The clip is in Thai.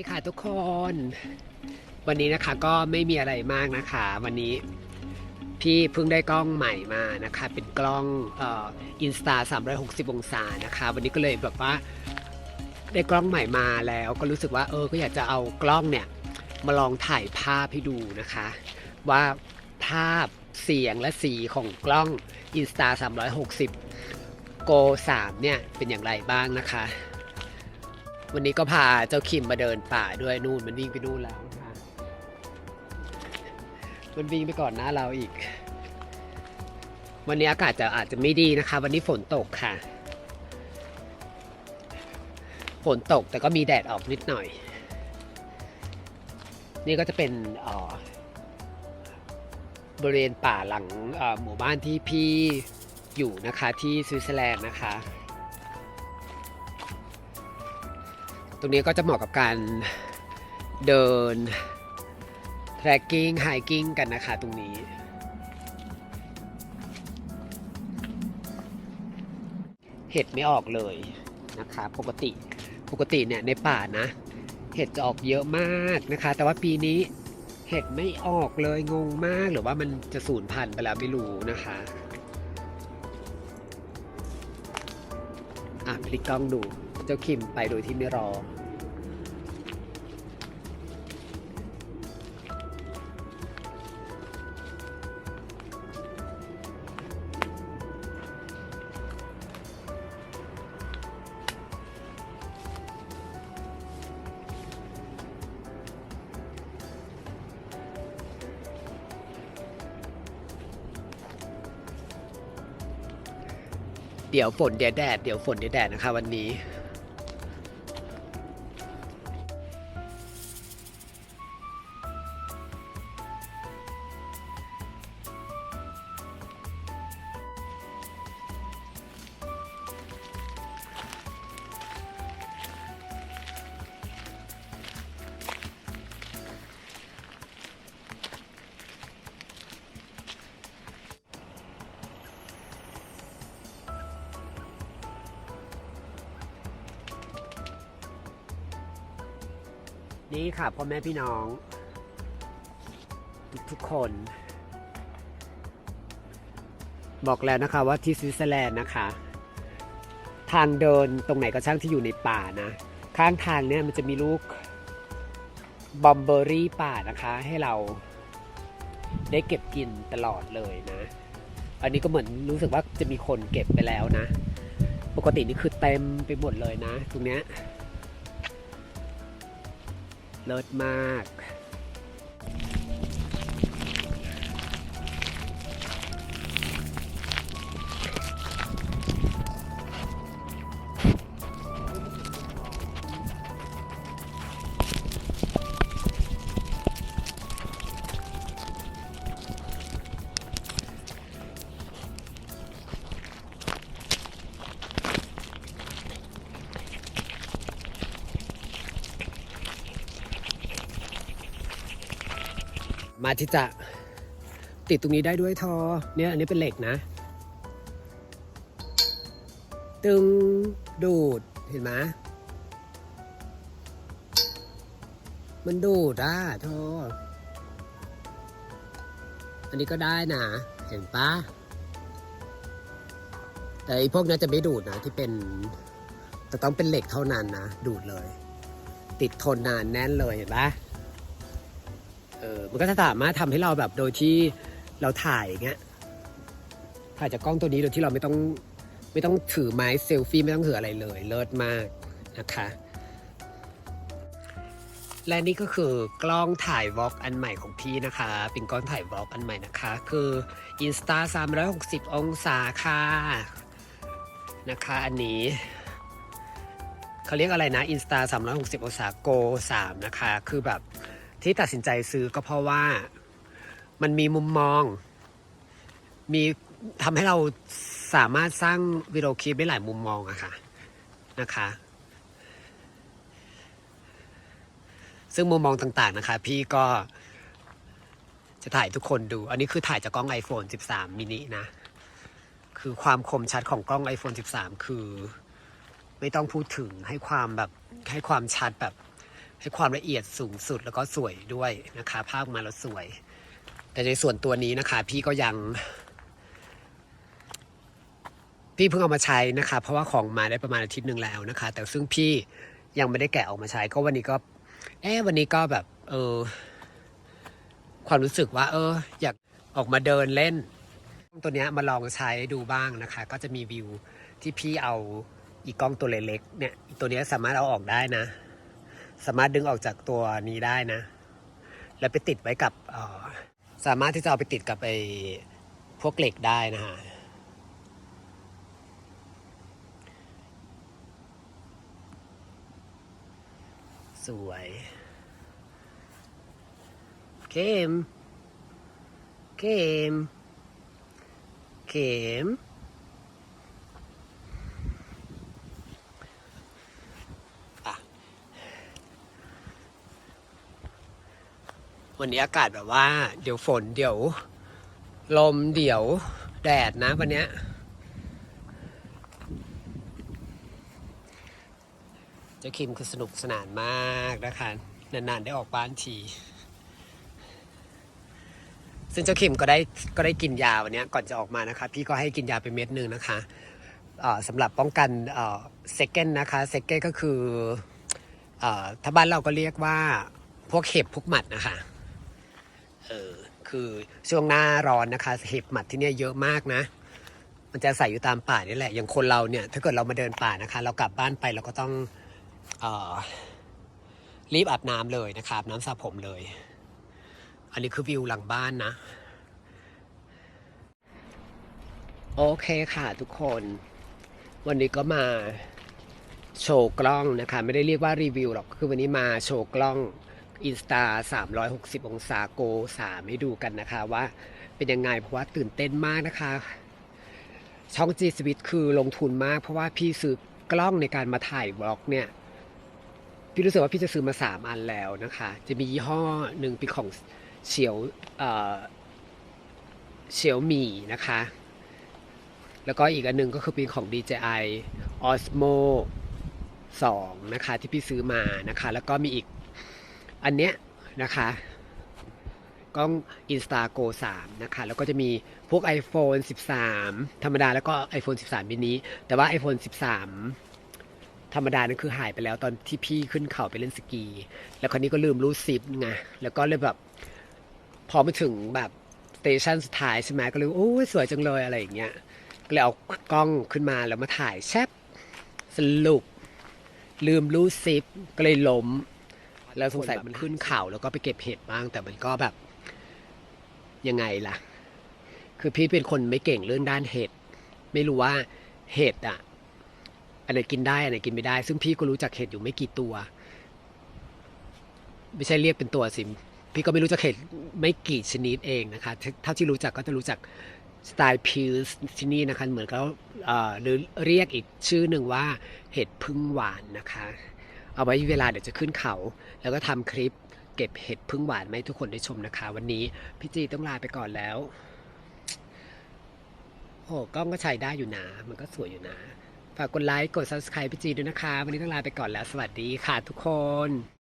ดีค่ะทุกคน วันนี้นะคะก็ไม่มีอะไรมากนะคะ วันนี้พี่เพิ่งได้กล้องใหม่มานะคะ เป็นกล้องอินสตา360 องศานะคะ วันนี้ก็เลยแบบว่าได้กล้องใหม่มาแล้ว ก็รู้สึกว่าเออก็อยากจะเอากล้องเนี่ยมาลองถ่ายภาพให้ดูนะคะ ว่าภาพเสียงและสีของกล้อง Insta 360 Go 3เนี่ยเป็นอย่างไรบ้างนะคะ วันนี้ก็พาเจ้าคิมมาเดินป่าด้วยนู่นมันวิ่งไปนู่นแล้วนะคะมันวิ่งไปก่อนหน้าเราอีก วันนี้อากาศจะอาจจะไม่ดีนะคะ วันนี้ฝนตกค่ะ ฝนตกแต่ก็มีแดดออกนิดหน่อย นี่ก็จะเป็นบริเวณป่าหลังหมู่บ้านที่พี่อยู่นะคะที่สวิตเซอร์แลนด์นะคะ ตรงนี้ก็จะเหมาะกับการเดิน trekking hiking กันนะคะตรงนี้ เห็ดไม่ออกเลยนะคะปกติปกติเนี่ยในป่านะ เห็ดจะออกเยอะมากนะคะ แต่ว่าปีนี้เห็ดไม่ออกเลยงงมากหรือว่ามันจะสูญพันธุ์ไปแล้วไม่รู้นะคะอะพลิกกล้องดู เจ้าคิมไปโดยที่ไม่รอ เดี๋ยวฝนเดี๋ยวแดดเดี๋ยวฝนเดี๋ยวแดดนะคะวันนี้ นี่ค่ะพ่อแม่พี่น้อง ทุกๆคน บอกแล้วนะคะว่าที่สวิตเซอร์แลนด์นะคะ ทางเดินตรงไหนก็ช่างที่อยู่ในป่านะ ข้างทางเนี่ยมันจะมีลูกบอมเบอรี่ป่านะคะ ให้เราได้เก็บกินตลอดเลยนะ อันนี้ก็เหมือนรู้สึกว่าจะมีคนเก็บไปแล้วนะ ปกตินี่คือเต็มไปหมดเลยนะ ตรงเนี้ย เลิศมาก มาที่จะติดตรงนี้ได้ด้วยทอ เนี่ยอันนี้เป็นเหล็กนะ ตึงดูดเห็นไหมมันดูดอะทอ อันนี้ก็ได้นะเห็นปะแต่อีพวกนี้จะไม่ดูดนะที่เป็นจะต้องเป็นเหล็กเท่านั้นนะ ดูดเลย ติดทนนานแน่นเลยเห็นปะ เออมันก็จะสามารถทำให้เราแบบโดยที่เราถ่ายอย่างเงี้ยถ่ายจากกล้องตัวนี้โดยที่เราไม่ต้องไม่ต้องถือไม้เซลฟี่ไม่ต้องถืออะไรเลยเลิศมากนะคะ และนี่ก็คือกล้องถ่ายวอล์กอันใหม่ของพี่นะคะ เป็นกล้องถ่ายวอล์กอันใหม่นะคะ คือ Insta 360 องศาค่ะนะคะ อันนี้เขาเรียกอะไรนะ Insta 360 องศา Go 3นะคะ คือแบบ ที่ตัดสินใจซื้อก็เพราะว่ามันมีมุมมอง มีทำให้เราสามารถสร้างวิดีโอคลิปได้หลายมุมมองอะค่ะนะคะ ซึ่งมุมมองต่างๆนะคะ พี่ก็จะถ่ายทุกคนดู อันนี้คือถ่ายจากกล้อง iPhone 13 mini นะ คือความคมชัดของกล้อง iPhone 13 คือ ไม่ต้องพูดถึงให้ความแบบให้ความชัดแบบ ให้ความละเอียดสูงสุดแล้วก็สวยด้วยนะคะ ภาพมาแล้วสวย แต่ในส่วนตัวนี้นะคะ พี่ก็ยัง พี่เพิ่งเอามาใช้นะคะ เพราะว่าของมาได้ประมาณอาทิตย์หนึ่งแล้วนะคะ แต่ซึ่งพี่ยังไม่ได้แกะออกมาใช้ ก็วันนี้ก็เอ๊วันนี้ก็แบบ เออ ความรู้สึกว่า เออ อยากออกมาเดินเล่น ตัวนี้มาลองใช้ดูบ้างนะคะ ก็จะมีวิวที่พี่เอาอีกกล้องตัวเล็กๆเนี่ยตัวนี้สามารถเอาออกได้นะ สามารถดึงออกจากตัวนี้ได้นะ แล้วไปติดไว้กับสามารถที่จะเอาไปติดกับไอ้พวกเหล็กได้นะฮะสวยเข้มเข้มเข้ม วันนี้อากาศแบบว่า เดี๋ยวฝนเดี๋ยว ลมเดี๋ยวแดดนะวันนี้เจ้าคิมคือสนุกสนานมากนะคะนานๆได้ออกบ้านที ซึ่งเจ้าคิมก็ได้ก็ได้กินยาวันนี้ก่อนจะออกมานะคะ พี่ก็ให้กินยาไปเม็ดหนึ่งนะคะสำหรับป้องกันเซกเกนนะคะเซกเกนก็คือเออถ้าบ้านเราก็เรียกว่าพวกเห็บพวกหมัดนะคะ เออคือช่วงหน้าร้อนนะคะ เห็บหมัดที่เนี่ยเยอะมากนะ มันจะใส่อยู่ตามป่านี่แหละอย่างคนเราเนี่ย ถ้าเกิดเรามาเดินป่านะคะ เรากลับบ้านไปเราก็ต้องออรีบอาบน้ำเลยนะคะอาบน้ำสระผมเลย อันนี้คือวิวหลังบ้านนะ โอเคค่ะทุกคน วันนี้ก็มาโชว์กล้องนะคะ ไม่ได้เรียกว่ารีวิวหรอกคือวันนี้มาโชว์กล้อง Insta 360 องศาโก3ให้ดูกันนะคะว่าเป็นยังไงเพราะว่าตื่นเต้นมากนะคะ ช่อง G s w i t คือลงทุนมาก เพราะว่าพี่ซื้อกล้องในการมาถ่ายบล็อกเนี่ย พี่รู้สึกว่าพี่จะซื้อมาสามอันแล้วนะคะ จะมียี่ห้อหนึ่งเป็นของเฉียวเอ่อเฉียวมี่นะคะ แล้วก็อีกอันหนึ่งก็คือเป็นของ DJI Osmo 2 นะคะ ที่พี่ซื้อมานะคะ แล้วก็มีอีก อันเนี้ยนะคะกล้อง Insta Go 3 นะคะ แล้วก็จะมีพวก iPhone 13 ธรรมดาแล้วก็ iPhone 13 มินิแต่ว่า iPhone 13 ธรรมดานั่นคือหายไปแล้วตอนที่พี่ขึ้นเขาไปเล่นสกี แล้วคราวนี้ก็ลืมรูดซิปไงแล้วก็เลยแบบ พอมาถึงแบบสเตชันสุดท้ายใช่ไหมก็เลยโอ้ยสวยจังเลยอะไรอย่างเงี้ยก็เลยเอากล้องขึ้นมาแล้วมาถ่ายแชปสรุปลืมรูดซิปก็เลยล้ม แล้วสงสัยมันขึ้นเขาแล้วก็ไปเก็บเห็ดบ้าง แต่มันก็แบบยังไงล่ะ คือพี่เป็นคนไม่เก่งเรื่องด้านเห็ดไม่รู้ว่าเห็ดอะอันไหนกินได้อันไหนกินไม่ได้ ซึ่งพี่ก็รู้จักเห็ดอยู่ไม่กี่ตัว ไม่ใช่เรียกเป็นตัวสิพี่ก็ไม่รู้จักเห็ดไม่กี่ชนิดเองนะคะเท่าเท่าที่รู้จักก็จะรู้จักสไตล์พิวส์ที่นี่นะคะเหมือนเขาเอ่อหรือเรียกอีกชื่อหนึ่งว่าเห็ดพึ่งหวานนะคะ เอาไว้เวลาเดี๋ยวจะขึ้นเขา แล้วก็ทำคลิปเก็บเห็ดพึ่งหวานให้ทุกคนได้ชมนะคะ วันนี้พี่จีต้องลาไปก่อนแล้วโอ้กล้องก็ใช้ได้อยู่นะ มันก็สวยอยู่นะ ฝากกดไลค์ กด subscribe พี่จีด้วยนะคะ วันนี้ต้องลาไปก่อนแล้ว สวัสดีค่ะทุกคน